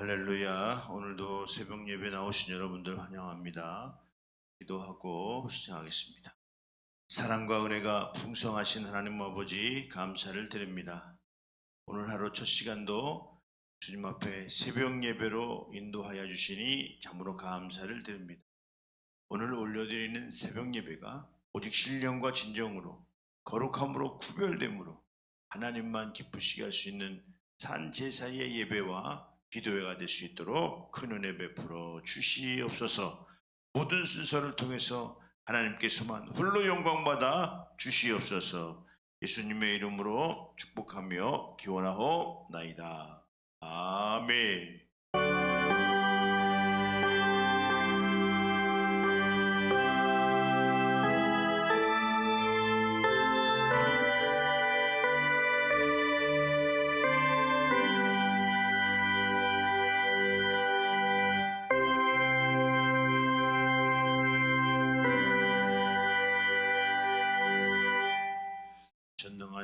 할렐루야. 오늘도 새벽 예배 나오신 여러분들 환영합니다. 기도하고 시작하겠습니다. 사랑과 은혜가 풍성하신 하나님 아버지 감사를 드립니다. 오늘 하루 첫 시간도 주님 앞에 새벽 예배로 인도하여 주시니 참으로 감사를 드립니다. 오늘 올려드리는 새벽 예배가 오직 신령과 진정으로 거룩함으로 구별됨으로 하나님만 기쁘시게 할 수 있는 산 제사의 예배와 기도회가 될 수 있도록 큰 은혜 베풀어 주시옵소서. 모든 순서를 통해서 하나님께서만 홀로 영광 받아 주시옵소서. 예수님의 이름으로 축복하며 기원하옵나이다. 아멘.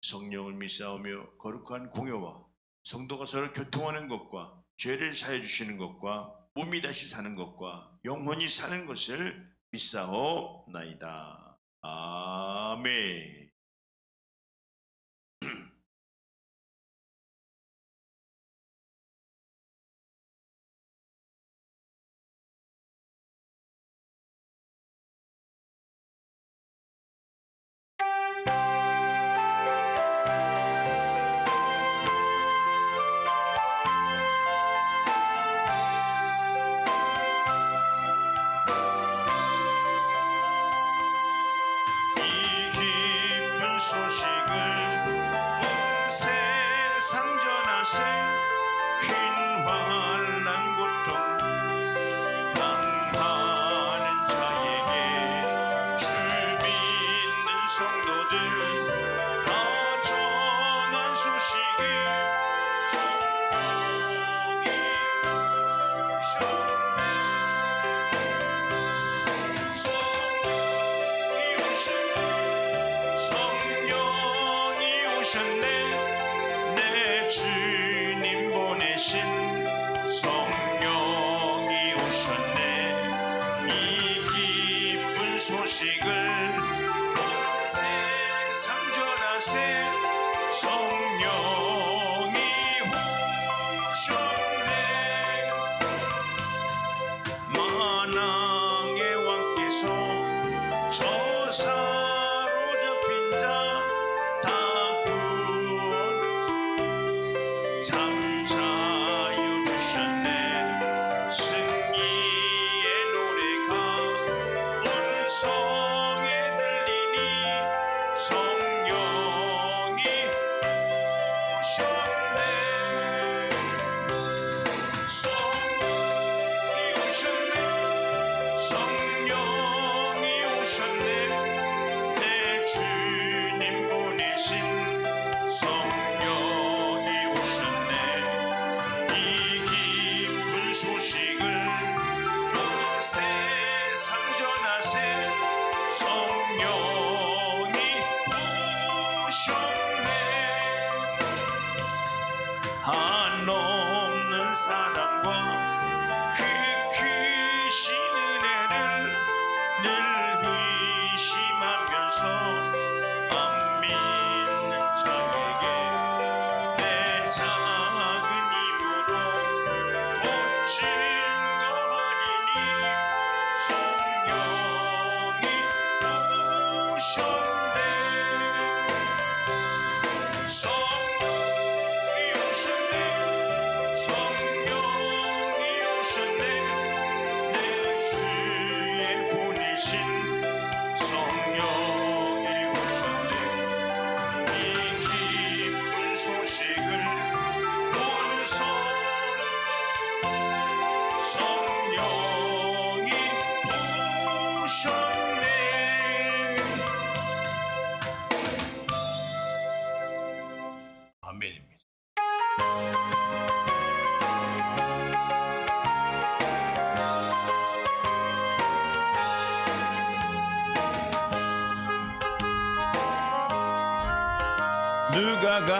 성령을 믿사오며 거룩한 공여와 성도가 서로 교통하는 것과 죄를 사해 주시는 것과 몸이 다시 사는 것과 영원히 사는 것을 믿사옵나이다. 아멘.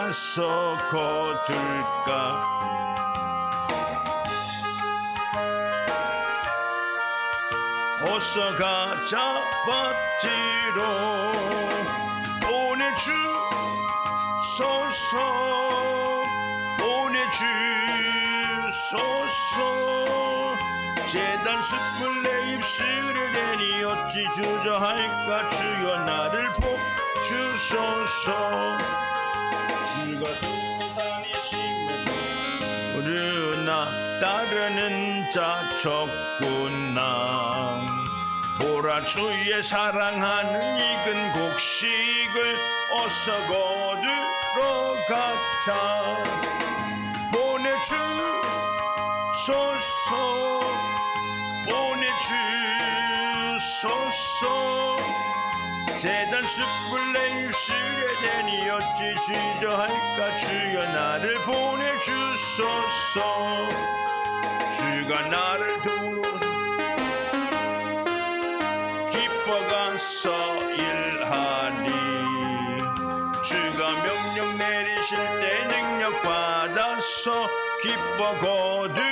가서 거둘까? 어서 가자 밭으로 보내주소서. 보내주소서. 재단 숯불 내 입술에 대니 어찌 주저할까? 주여 나를 복 주소서 그러나 따르는 자 적구나. 보라 주의 사랑하는 익은 곡식을 어서 거두러 가자. 보내주소서 보내주소서 재단 숯불 내 입술에 대니 어찌 주저할까 주여 나를 보내주소서. 주가 나를 도로 기뻐가서 일하니. 주가 명령 내리실 때 능력 받아서 기뻐 거두리로다.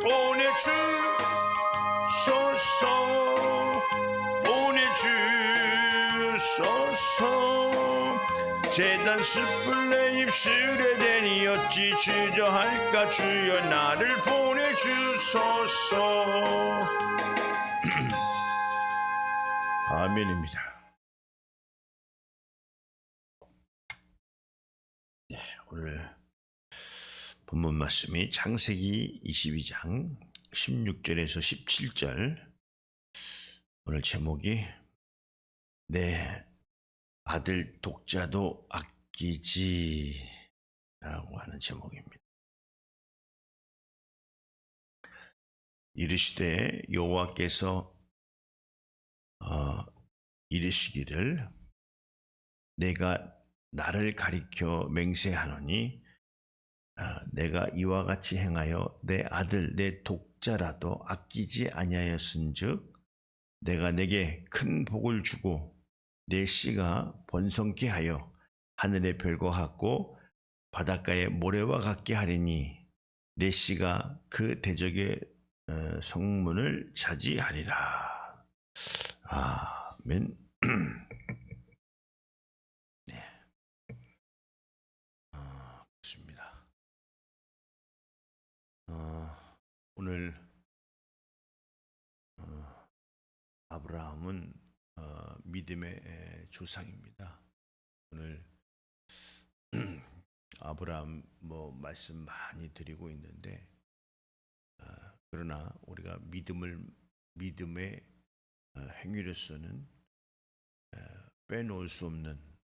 보내주 보내주소서 재단 숯불 내 입술에 대니 어찌 주저할까 주여 나를 보내주소서. 아멘입니다. 네, 오늘 본문 말씀이 창세기 22장 16절에서 17절. 오늘 제목이 내 아들 독자도 아끼지 라고 하는 제목입니다. 이르시되 여호와께서 어, 이르시기를 내가 나를 가리켜 맹세하노니 아, 내가 이와 같이 행하여 내 아들 내 독자라도 아끼지 아니하였은즉 내가 내게 큰 복을 주고 내 씨가 번성케 하여 하늘의 별과 같고 바닷가의 모래와 같게 하리니 내 씨가 그 대적의 어, 성문을 차지하리라. 아멘. 네. 아, 그렇습니다. 어, 오늘 어, 아브라함은 어, 믿음의 에, 조상입니다. 오늘 아브라함 뭐 말씀 많이 드리고 있는데 어, 그러나 우리가 믿음을 믿음의 어, 행위로서는 에, 빼놓을 수 없는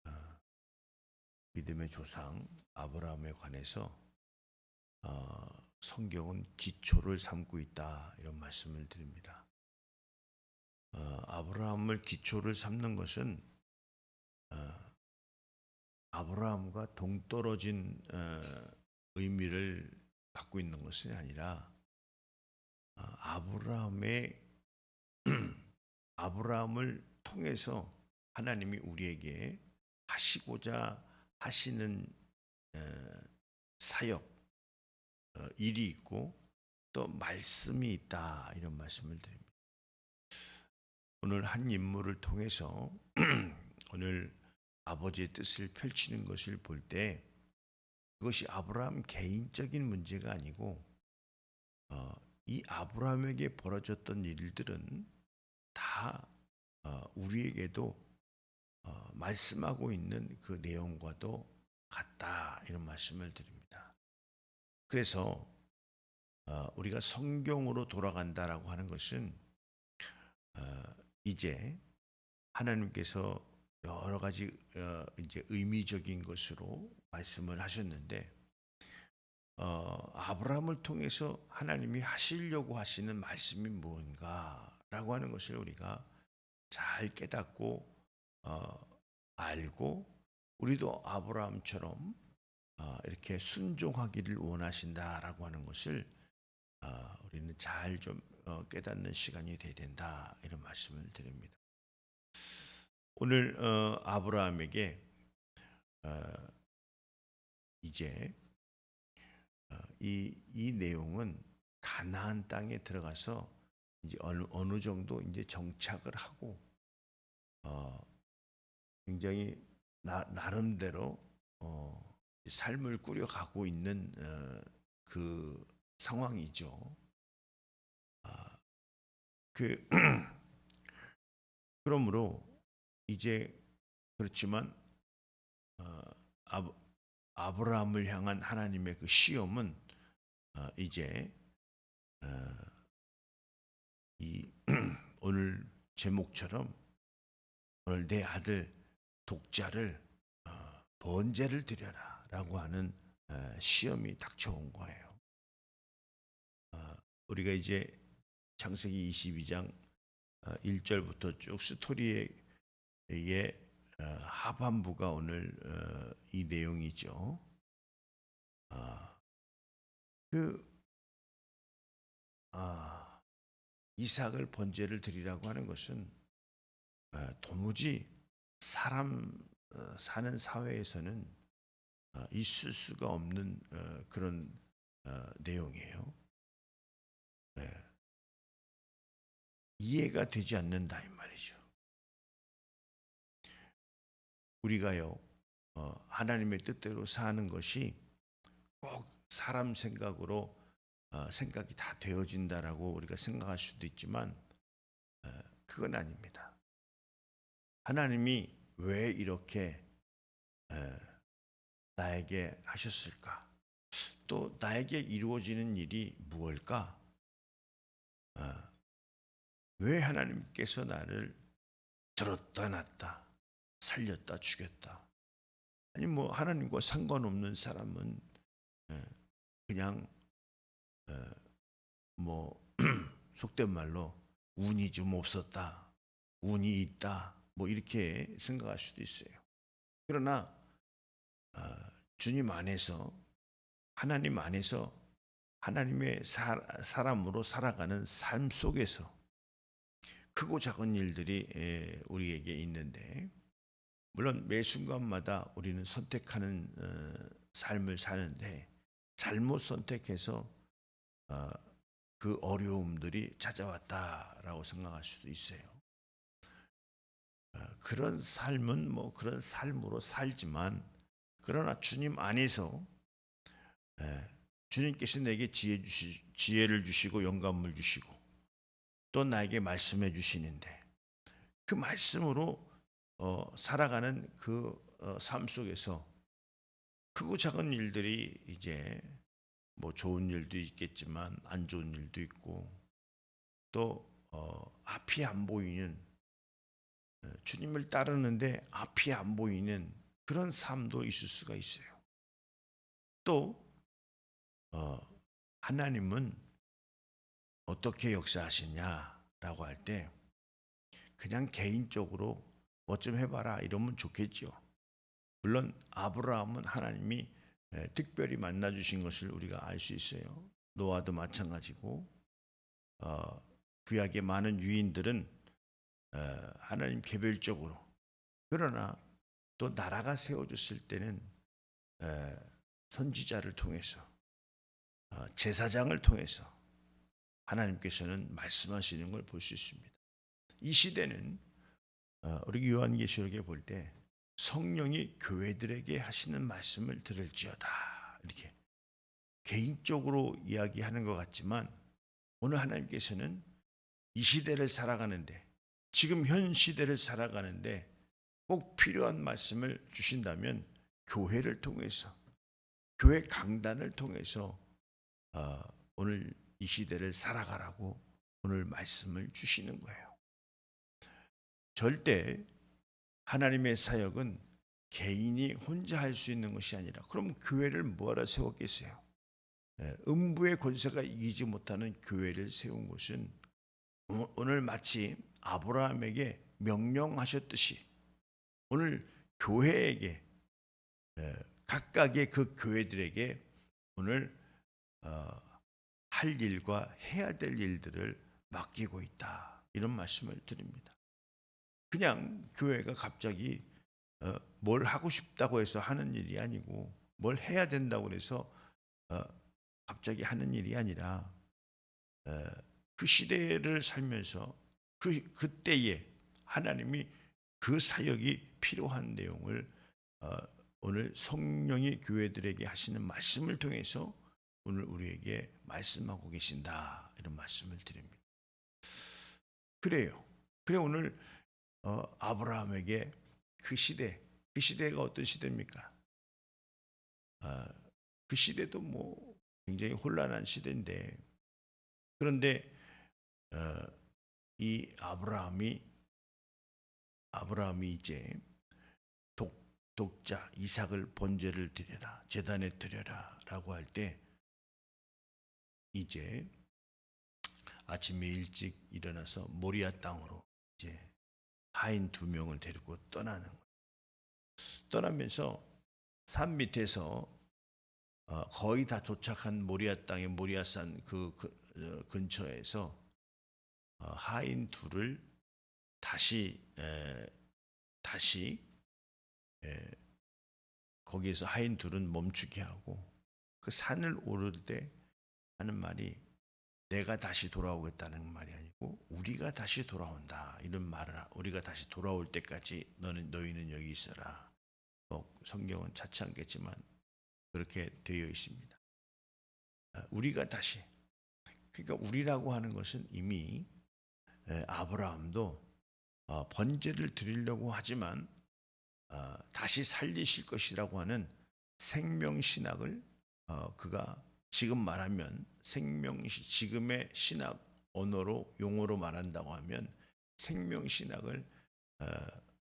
어, 믿음의 조상 아브라함에 관해서 어, 성경은 기초를 삼고 있다 이런 말씀을 드립니다. 어, 아브라함을 기초를 삼는 것은 어, 아브라함과 동떨어진 어, 의미를 갖고 있는 것이 아니라 어, 아브라함의 아브라함을 통해서 하나님이 우리에게 하시고자 하시는 어, 사역 어, 일이 있고 또 말씀이 있다 이런 말씀을 드립니다. 오늘 한 인물을 통해서 오늘 아버지의 뜻을 펼치는 것을 볼 때 그것이 아브라함 개인적인 문제가 아니고 어, 이 아브라함에게 벌어졌던 일들은 다 어, 우리에게도 어, 말씀하고 있는 그 내용과도 같다 이런 말씀을 드립니다. 그래서 어, 우리가 성경으로 돌아간다라고 하는 것은 어, 이제 하나님께서 여러 가지 어, 이제 의미적인 것으로 말씀을 하셨는데 어, 아브라함을 통해서 하나님이 하시려고 하시는 말씀이 무언가라고 하는 것을 우리가 잘 깨닫고 어, 알고 우리도 아브라함처럼 어, 이렇게 순종하기를 원하신다라고 하는 것을 어, 우리는 잘 좀 깨닫는 시간이 돼야 된다 이런 말씀을 드립니다. 오늘 어, 아브라함에게 어, 이제 어, 이, 이 내용은 가나안 땅에 들어가서 이제 어느, 어느 정도 이제 정착을 하고 어, 굉장히 나, 나름대로 어, 삶을 꾸려가고 있는 어, 그 상황이죠. 아, 그 그러므로 이제 그렇지만 어, 아, 아브라함을 향한 하나님의 그 시험은 어, 이제 어, 이 오늘 제목처럼 오늘 내 아들 독자를 어, 번제를 드려라라고 하는 어, 시험이 닥쳐온 거예요. 어, 우리가 이제 창세기 22장 1절부터 쭉 스토리의 어, 하반부가 오늘 어, 이 내용이죠. 아, 그 아, 이삭을 번제를 드리라고 하는 것은 어, 도무지 사람 어, 사는 사회에서는 어, 있을 수가 없는 어, 그런 어, 내용이에요. 네. 이해가 되지 않는다 이 말이죠. 우리가요 어, 하나님의 뜻대로 사는 것이 꼭 사람 생각으로 어, 생각이 다 되어진다라고 우리가 생각할 수도 있지만 어, 그건 아닙니다. 하나님이 왜 이렇게 에, 나에게 하셨을까? 또 나에게 이루어지는 일이 무엇일까? 어, 왜 하나님께서 나를 들었다 놨다 살렸다 죽였다 아니 뭐 하나님과 상관없는 사람은 에, 그냥 에, 뭐 속된 말로 운이 좀 없었다 운이 있다 뭐 이렇게 생각할 수도 있어요. 그러나 아, 주님 안에서 하나님 안에서 하나님의 사, 사람으로 살아가는 삶 속에서 크고 작은 일들이 에, 우리에게 있는데 물론 매 순간마다 우리는 선택하는 어, 삶을 사는데 잘못 선택해서 어, 그 어려움들이 찾아왔다라고 생각할 수도 있어요. 어, 그런 삶은 뭐 그런 삶으로 살지만 그러나 주님 안에서 에, 주님께서 내게 지혜 주시, 지혜를 주시고 영감을 주시고 또 나에게 말씀해 주시는데 그 말씀으로 어, 살아가는 그삶 속에서 크고 작은 일들이 이제 뭐 좋은 일도 있겠지만 안 좋은 일도 있고 또 어, 앞이 안 보이는 어, 주님을 따르는데 앞이 안 보이는 그런 삶도 있을 수가 있어요. 또 어, 하나님은 어떻게 역사하시냐라고 할 때 그냥 개인적으로 뭐 좀 해봐라 이러면 좋겠죠. 물론 아브라함은 하나님이 에, 특별히 만나 주신 것을 우리가 알 수 있어요. 노아도 마찬가지고 어, 구약의 많은 유인들은 어, 하나님 개별적으로 그러나 또 나라가 세워졌을 때는 에, 선지자를 통해서 어, 제사장을 통해서 하나님께서는 말씀하시는 걸 볼 수 있습니다. 이 시대는 어, 우리 요한계시록에 볼 때 성령이 교회들에게 하시는 말씀을 들을지어다 이렇게 개인적으로 이야기하는 것 같지만 오늘 하나님께서는 이 시대를 살아가는데 지금 현 시대를 살아가는데 꼭 필요한 말씀을 주신다면 교회를 통해서 교회 강단을 통해서 어, 오늘 이 시대를 살아가라고 오늘 말씀을 주시는 거예요. 절대 하나님의 사역은 개인이 혼자 할 수 있는 것이 아니라 그럼 교회를 뭐하러 세웠겠어요? 예, 음부의 권세가 이기지 못하는 교회를 세운 것은 오늘 마치 아브라함에게 명령하셨듯이 오늘 교회에게 예, 각각의 그 교회들에게 오늘 어, 할 일과 해야 될 일들을 맡기고 있다 이런 말씀을 드립니다. 그냥 교회가 갑자기 어, 뭘 하고 싶다고 해서 하는 일이 아니고 뭘 해야 된다고 해서 어, 갑자기 하는 일이 아니라 어, 그 시대를 살면서 그 그때에 하나님이 그 사역이 필요한 내용을 어, 오늘 성령이 교회들에게 하시는 말씀을 통해서 오늘 우리에게 말씀하고 계신다 이런 말씀을 드립니다. 그래요. 그래 오늘 어, 아브라함에게 그 시대, 그 시대가 어떤 시대입니까? 아, 그 시대도 뭐 굉장히 혼란한 시대인데 그런데 어, 이 아브라함이 아브라함이 이제 독, 독자 이삭을 번제를 드려라 제단에 드려라라고 할 때 이제 아침에 일찍 일어나서 모리아 땅으로 이제 하인 두 명을 데리고 떠나는 거예요. 떠나면서 산 밑에서 어, 거의 다 도착한 모리아 땅의 모리아산 그, 그, 어, 근처에서 어, 하인 둘을 다시 에, 다시 에, 거기에서 하인 둘은 멈추게 하고 그 산을 오를 때 하는 말이 내가 다시 돌아오겠다는 말이 아니고 우리가 다시 돌아온다 이런 말을 하- 우리가 다시 돌아올 때까지 너는 너희는 여기 있어라. 뭐 성경은 차치 않겠지만 그렇게 되어 있습니다. 아, 우리가 다시 그러니까 우리라고 하는 것은 이미 에, 아브라함도 어, 번제를 드리려고 하지만 어, 다시 살리실 것이라고 하는 생명 신학을 어, 그가 지금 말하면 생명 시- 지금의 신학 언어로 용어로 말한다고 하면 생명 신학을 어,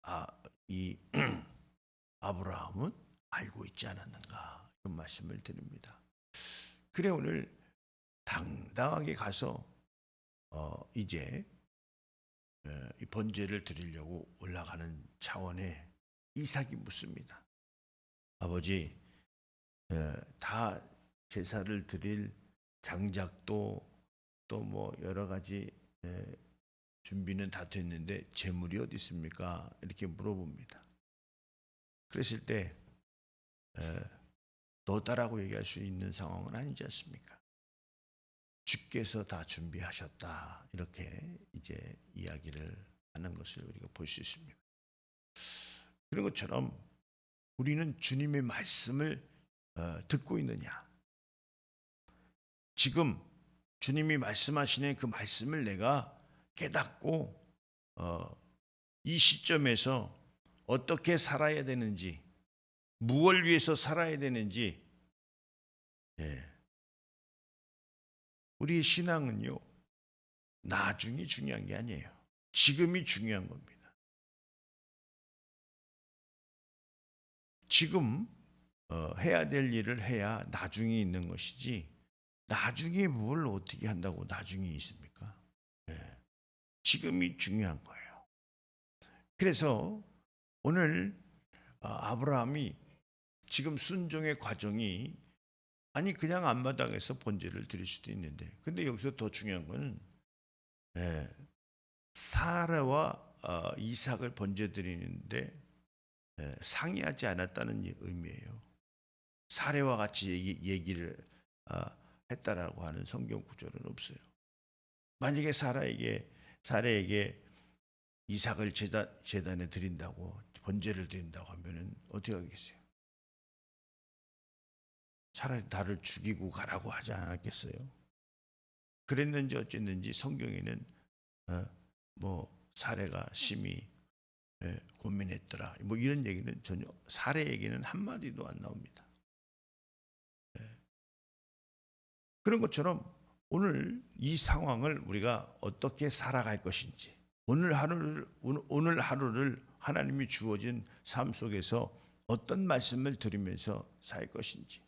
아, 이 아브라함은 알고 있지 않았는가 이런 말씀을 드립니다. 그래 오늘 당당하게 가서 어, 이제 어, 이 번제를 드리려고 올라가는 차원에 이삭이 묻습니다. 아버지, 어, 다 제사를 드릴 장작도 또 뭐 여러 가지 에, 준비는 다 됐는데 재물이 어디 있습니까? 이렇게 물어봅니다. 그랬을 때 에, 너다라고 얘기할 수 있는 상황은 아니지 않습니까? 주께서 다 준비하셨다 이렇게 이제 이야기를 하는 것을 우리가 볼 수 있습니다. 그런 것처럼 우리는 주님의 말씀을 어, 듣고 있느냐? 지금 주님이 말씀하시는 그 말씀을 내가 깨닫고 어, 이 시점에서 어떻게 살아야 되는지, 무엇을 위해서 살아야 되는지, 예. 우리의 신앙은요 나중이 중요한 게 아니에요. 지금이 중요한 겁니다. 지금 어, 해야 될 일을 해야 나중에 있는 것이지 나중에 뭘 어떻게 한다고 나중에 있습니까? 예. 지금이 중요한 거예요. 그래서 오늘 어, 아브라함이 지금 순종의 과정이 아니 그냥 앞마당에서 번제를 드릴 수도 있는데 근데 여기서 더 중요한 거는 예, 사라와 어, 이삭을 번제 드리는데 예, 상의하지 않았다는 이- 의미예요. 사례와 같이 얘기, 얘기를 아, 했다라고 하는 성경 구절은 없어요. 만약에 사라에게 사례에게 이삭을 제단, 제단에 드린다고 번제를 드린다고 하면은 어떻게 하겠어요? 차라리 나를 죽이고 가라고 하지 않았겠어요? 그랬는지 어쨌는지 성경에는 어, 뭐 사례가 심히 예, 고민했더라. 뭐 이런 얘기는 전혀 사례 얘기는 한 마디도 안 나옵니다. 그런 것처럼 오늘 이 상황을 우리가 어떻게 살아갈 것인지 오늘 하루를 오늘- 하루를 하나님이 주어진 삶 속에서 어떤 말씀을 들으면서 살 것인지.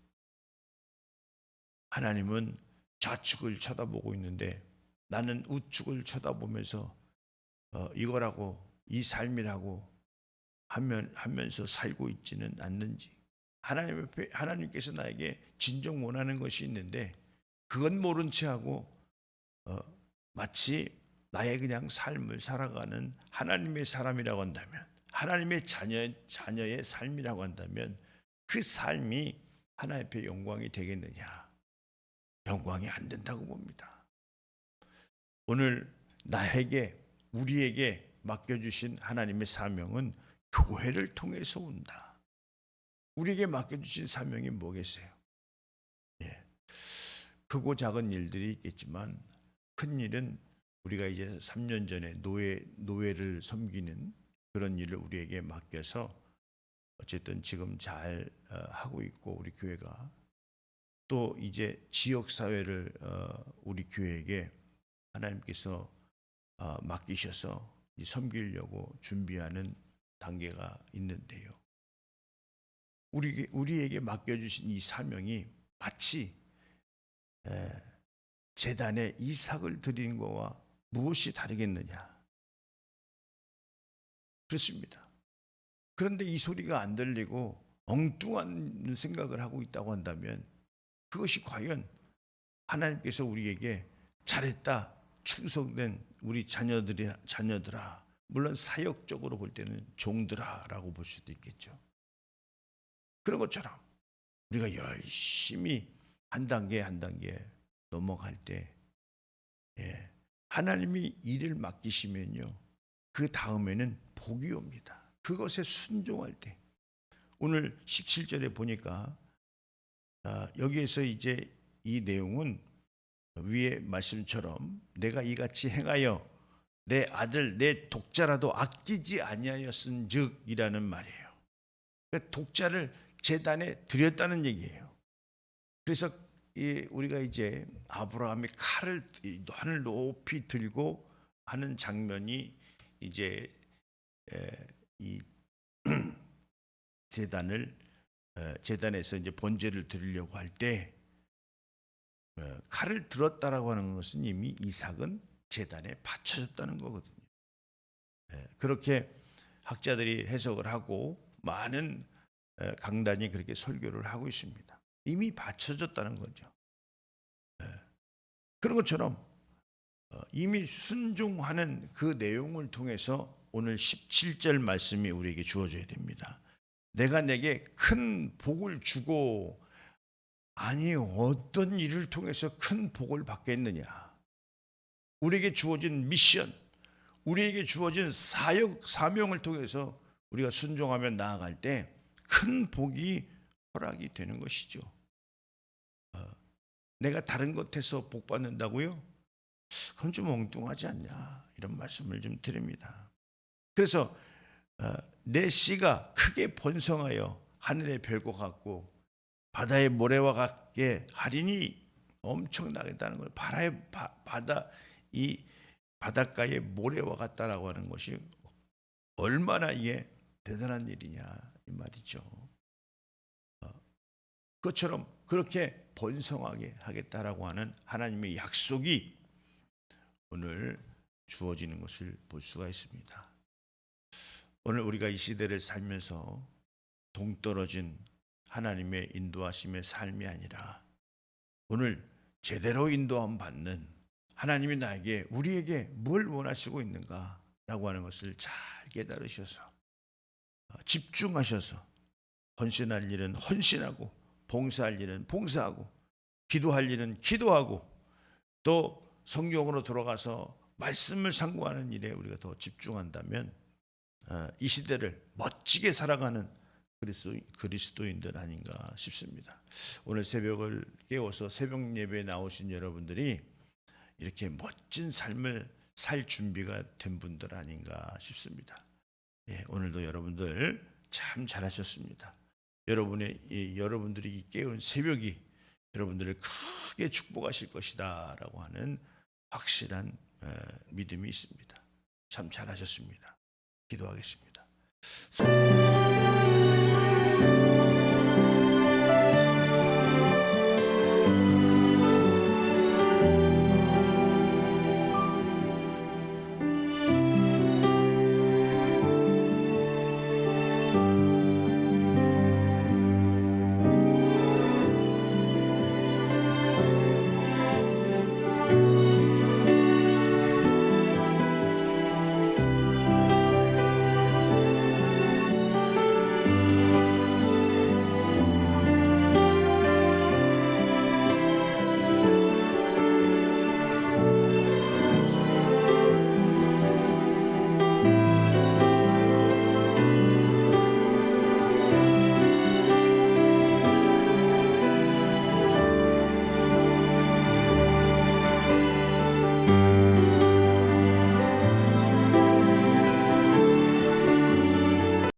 하나님은 좌측을 쳐다보고 있는데 나는 우측을 쳐다보면서 어, 이거라고 이 삶이라고 하면 하면서 살고 있지는 않는지. 하나님 하나님께서 나에게 진정 원하는 것이 있는데 그건 모른 채 하고 어, 마치 나의 그냥 삶을 살아가는 하나님의 사람이라고 한다면 하나님의 자녀 자녀의 삶이라고 한다면 그 삶이 하나님 앞에 영광이 되겠느냐? 영광이 안 된다고 봅니다. 오늘 나에게 우리에게 맡겨주신 하나님의 사명은 교회를 통해서 온다. 우리에게 맡겨주신 사명이 뭐겠어요? 예. 크고 작은 일들이 있겠지만 큰 일은 우리가 이제 3년 전에 노예 노예를 섬기는 그런 일을 우리에게 맡겨서 어쨌든 지금 잘 어, 하고 있고 우리 교회가 또 이제 지역 사회를 어, 우리 교회에게 하나님께서 어, 맡기셔서 이 섬기려고 준비하는 단계가 있는데요. 우리 우리에게 맡겨주신 이 사명이 마치 에, 재단에 이삭을 드리는 것과 무엇이 다르겠느냐? 그렇습니다. 그런데 이 소리가 안 들리고 엉뚱한 생각을 하고 있다고 한다면 그것이 과연 하나님께서 우리에게 잘했다 충성된 우리 자녀들이 자녀들아 물론 사역적으로 볼 때는 종들아라고 볼 수도 있겠죠. 그런 것처럼 우리가 열심히 한 단계 한 단계 넘어갈 때 예, 하나님이 일을 맡기시면요 그 다음에는 복이 옵니다. 그것에 순종할 때 오늘 17절에 보니까 아, 여기에서 이제 이 내용은 위의 말씀처럼 내가 이같이 행하여 내 아들 내 독자라도 아끼지 아니하였은즉이라는 말이에요. 그러니까 독자를 재단에 드렸다는 얘기예요. 그래서 이 우리가 이제 아브라함이 칼을 이 하늘 높이 들고 하는 장면이 이제 에, 이 재단을 에, 재단에서 이제 번제를 드리려고 할 때 칼을 들었다라고 하는 것은 이미 이삭은 재단에 바쳐졌다는 거거든요. 에, 그렇게 학자들이 해석을 하고 많은 에, 강단이 그렇게 설교를 하고 있습니다. 이미 바쳐졌다는 거죠. 예. 그런 것처럼 어, 이미 순종하는 그 내용을 통해서 오늘 17절 말씀이 우리에게 주어져야 됩니다. 내가 내게 큰 복을 주고 아니 어떤 일을 통해서 큰 복을 받겠느냐? 우리에게 주어진 미션, 우리에게 주어진 사역 사명을 통해서 우리가 순종하며 나아갈 때 큰 복이 허락이 되는 것이죠. 어, 내가 다른 것에서 복 받는다고요? 그건 좀 엉뚱하지 않냐 이런 말씀을 좀 드립니다. 그래서 어, 내 씨가 크게 번성하여 하늘의 별과 같고 바다의 모래와 같게 하리니 엄청나겠다는 거예요. 바다의 바, 바다 이 바닷가의 모래와 같다라고 하는 것이 얼마나 이게 대단한 일이냐 이 말이죠. 어, 그것처럼 그렇게 번성하게 하겠다라고 하는 하나님의 약속이 오늘 주어지는 것을 볼 수가 있습니다. 오늘 우리가 이 시대를 살면서 동떨어진 하나님의 인도하심의 삶이 아니라 오늘 제대로 인도함 받는 하나님이 나에게 우리에게 뭘 원하시고 있는가라고 하는 것을 잘 깨달으셔서 어, 집중하셔서 헌신할 일은 헌신하고 봉사할 일은 봉사하고 기도할 일은 기도하고 또 성경으로 돌아가서 말씀을 상고하는 일에 우리가 더 집중한다면 어, 이 시대를 멋지게 살아가는 그리스도, 그리스도 인들 아닌가 싶습니다. 오늘 새벽을 깨워서 새벽 예배에 나오신 여러분들이 이렇게 멋진 삶을 살 준비가 된 분들 아닌가 싶습니다. 예, 오늘도 여러분들 참 잘하셨습니다. 여러분의 이, 여러분들이 깨운 새벽이 여러분들을 크게 축복하실 것이다라고 하는 확실한 에, 믿음이 있습니다. 참 잘하셨습니다. 기도하겠습니다.